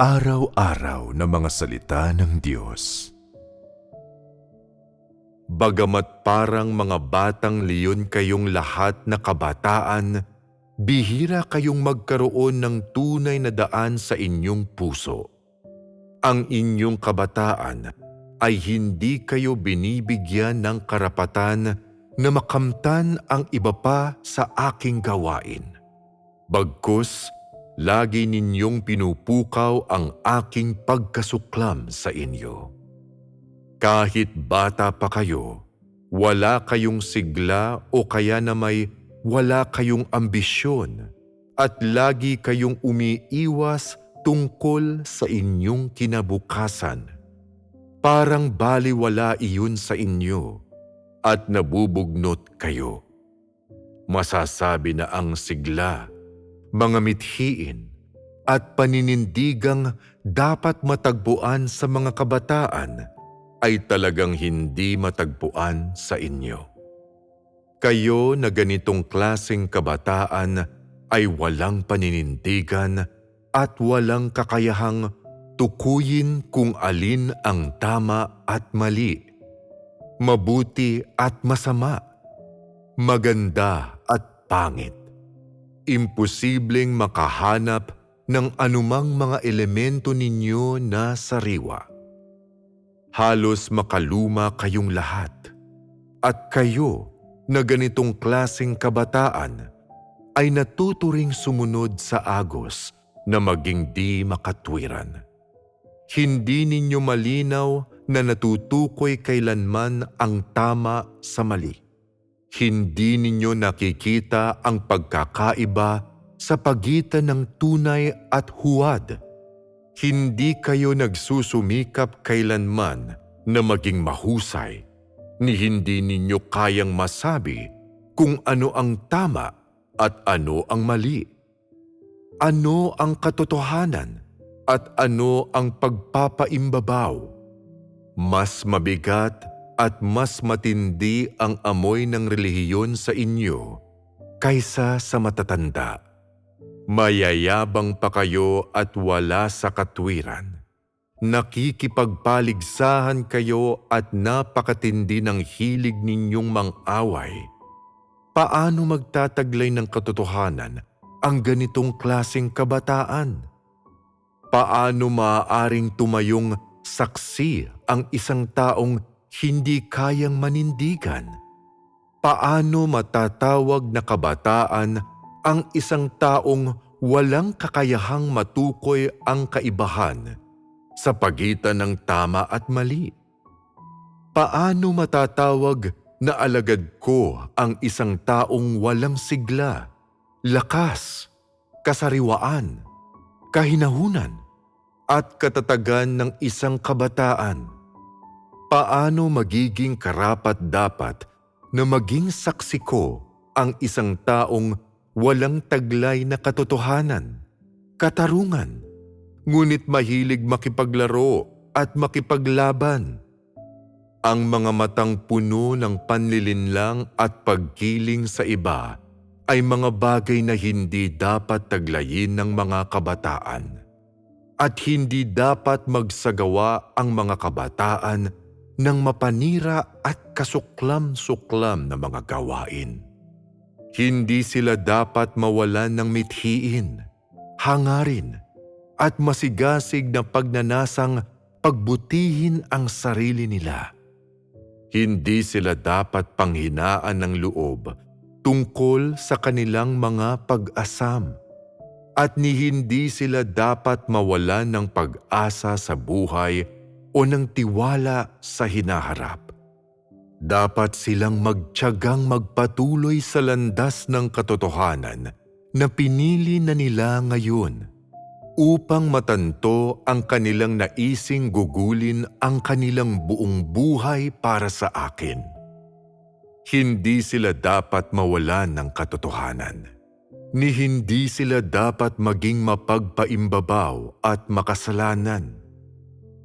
Araw-araw na mga salita ng Diyos. Bagamat parang mga batang leon kayong lahat na kabataan, bihira kayong magkaroon ng tunay na daan sa inyong puso. Ang inyong kabataan ay hindi kayo binibigyan ng karapatan na makamtan ang iba pa sa aking gawain. Bagkus, lagi ninyong pinupukaw ang aking pagkasuklam sa inyo. Kahit bata pa kayo, wala kayong sigla o kaya na may wala kayong ambisyon at lagi kayong umiiwas tungkol sa inyong kinabukasan. Parang baliwala iyon sa inyo at nabubugnot kayo. Masasabi na ang sigla, mga mithiin at paninindigang dapat matagpuan sa mga kabataan ay talagang hindi matagpuan sa inyo. Kayo na ganitong klaseng kabataan ay walang paninindigan at walang kakayahang tukuyin kung alin ang tama at mali, mabuti at masama, maganda at pangit. Imposibleng makahanap ng anumang mga elemento ninyo na sariwa halos makaluma kayong lahat. At kayo na ganitong klaseng kabataan ay natuturing sumunod sa agos na maging di makatwiran. Hindi ninyo malinaw na natutukoy kailanman ang tama sa mali. Hindi ninyo nakikita ang pagkakaiba sa pagitan ng tunay at huwad hindi kayo nagsusumikap kailanman na maging mahusay, ni hindi ninyo kayang masabi kung ano ang tama at ano ang mali. Ano ang katotohanan at ano ang pagpapaimbabaw. Mas mabigat at mas matindi ang amoy ng relihiyon sa inyo kaysa sa matatanda Mayayabang pa kayo at wala sa katwiran. Nakikipagpaligsahan kayo at napakatindi ng hilig ninyong mang-away. Paano magtataglay ng katotohanan ang ganitong klaseng kabataan? Paano maaaring tumayong saksi ang isang taong hindi kayang manindigan? Paano matatawag na kabataan ang isang taong walang kakayahang matukoy ang kaibahan sa pagitan ng tama at mali. Paano matatawag na alagad ko ang isang taong walang sigla, lakas, kasariwaan, kahinahunan, at katatagan ng isang kabataan? Paano magiging karapat-dapat na maging saksi ko ang isang taong walang taglay na katotohanan, katarungan, ngunit mahilig makipaglaro at makipaglaban. Ang mga matang puno ng panlilinlang at pagkiling sa iba ay mga bagay na hindi dapat taglayin ng mga kabataan. At hindi dapat magsagawa ang mga kabataan ng mapanira at kasuklam-suklam na mga gawain. Hindi sila dapat mawalan ng mithiin, hangarin, at masigasig na pagnanasang pagbutihin ang sarili nila. Hindi sila dapat panghinaan ng loob tungkol sa kanilang mga pag-asam at ni hindi sila dapat mawalan ng pag-asa sa buhay o ng tiwala sa hinaharap. Dapat silang magtiyagang magpatuloy sa landas ng katotohanan na pinili na nila ngayon upang matanto ang kanilang naising gugulin ang kanilang buong buhay para sa akin. Hindi sila dapat mawalan ng katotohanan, ni hindi sila dapat maging mapagpaimbabaw at makasalanan.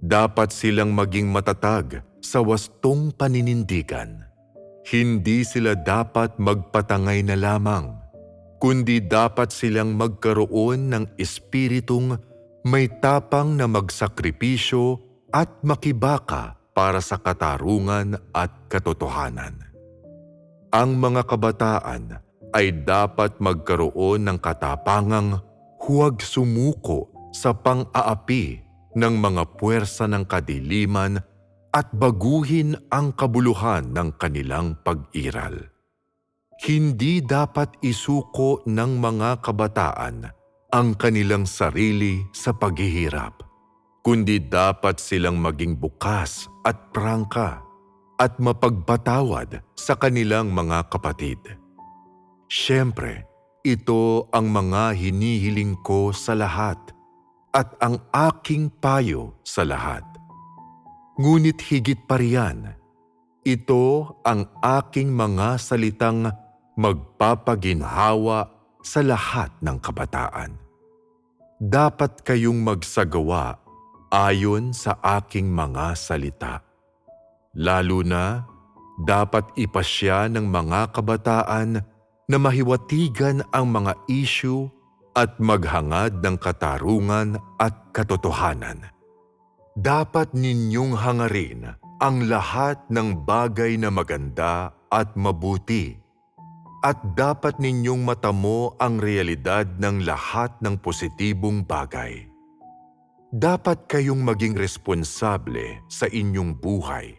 Dapat silang maging matatag sa wastong paninindigan. Hindi sila dapat magpatangay na lamang, kundi dapat silang magkaroon ng espiritong may tapang na magsakripisyo at makibaka para sa katarungan at katotohanan. Ang mga kabataan ay dapat magkaroon ng katapangang huwag sumuko sa pang-aapi ng mga puwersa ng kadiliman at baguhin ang kabuluhan ng kanilang pag-iral. Hindi dapat isuko ng mga kabataan ang kanilang sarili sa paghihirap, kundi dapat silang maging bukas at prangka at mapagpatawad sa kanilang mga kapatid. Siyempre, ito ang mga hinihiling ko sa lahat at ang aking payo sa lahat. Ngunit higit pa riyan, ito ang aking mga salitang magpapaginhawa sa lahat ng kabataan. Dapat kayong magsagawa ayon sa aking mga salita. Lalo na, dapat ipasya ng mga kabataan na mahiwatigan ang mga isyu at maghangad ng katarungan at katotohanan. Dapat ninyong hangarin ang lahat ng bagay na maganda at mabuti at dapat ninyong matamo ang realidad ng lahat ng positibong bagay. Dapat kayong maging responsable sa inyong buhay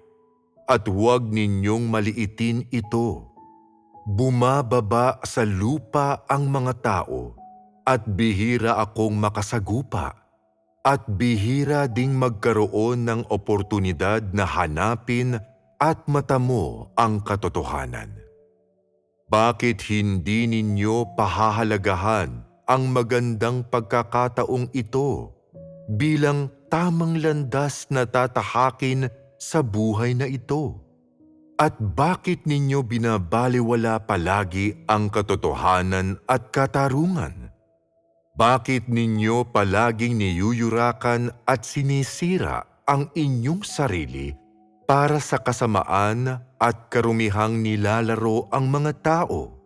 at huwag ninyong maliitin ito. Bumababa sa lupa ang mga tao at bihira akong makasagupa at bihira ding magkaroon ng oportunidad na hanapin at matamo ang katotohanan. Bakit hindi ninyo pahahalagahan ang magandang pagkakataong ito bilang tamang landas na tatahakin sa buhay na ito? At bakit ninyo binabaliwala palagi ang katotohanan at katarungan? Bakit ninyo palaging niyuyurakan at sinisira ang inyong sarili para sa kasamaan at karumihang nilalaro ang mga tao?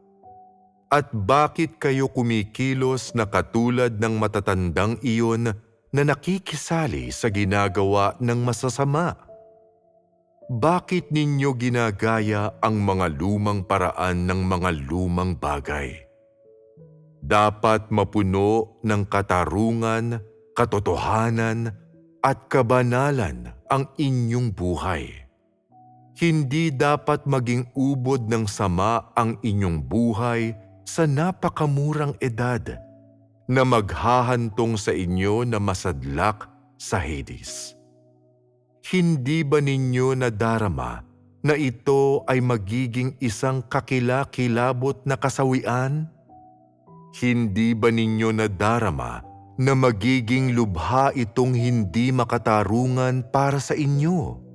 At bakit kayo kumikilos na katulad ng matatandang iyon na nakikisali sa ginagawa ng masasama? Bakit ninyo ginagaya ang mga lumang paraan ng mga lumang bagay? Dapat mapuno ng katarungan, katotohanan, at kabanalan ang inyong buhay. Hindi dapat maging ubod ng sama ang inyong buhay sa napakamurang edad na maghahantong sa inyo na masadlak sa Hades. Hindi ba ninyo nadarama na ito ay magiging isang kakilakilabot na kasawian? Hindi ba ninyo nadarama na magiging lubha itong hindi makatarungan para sa inyo?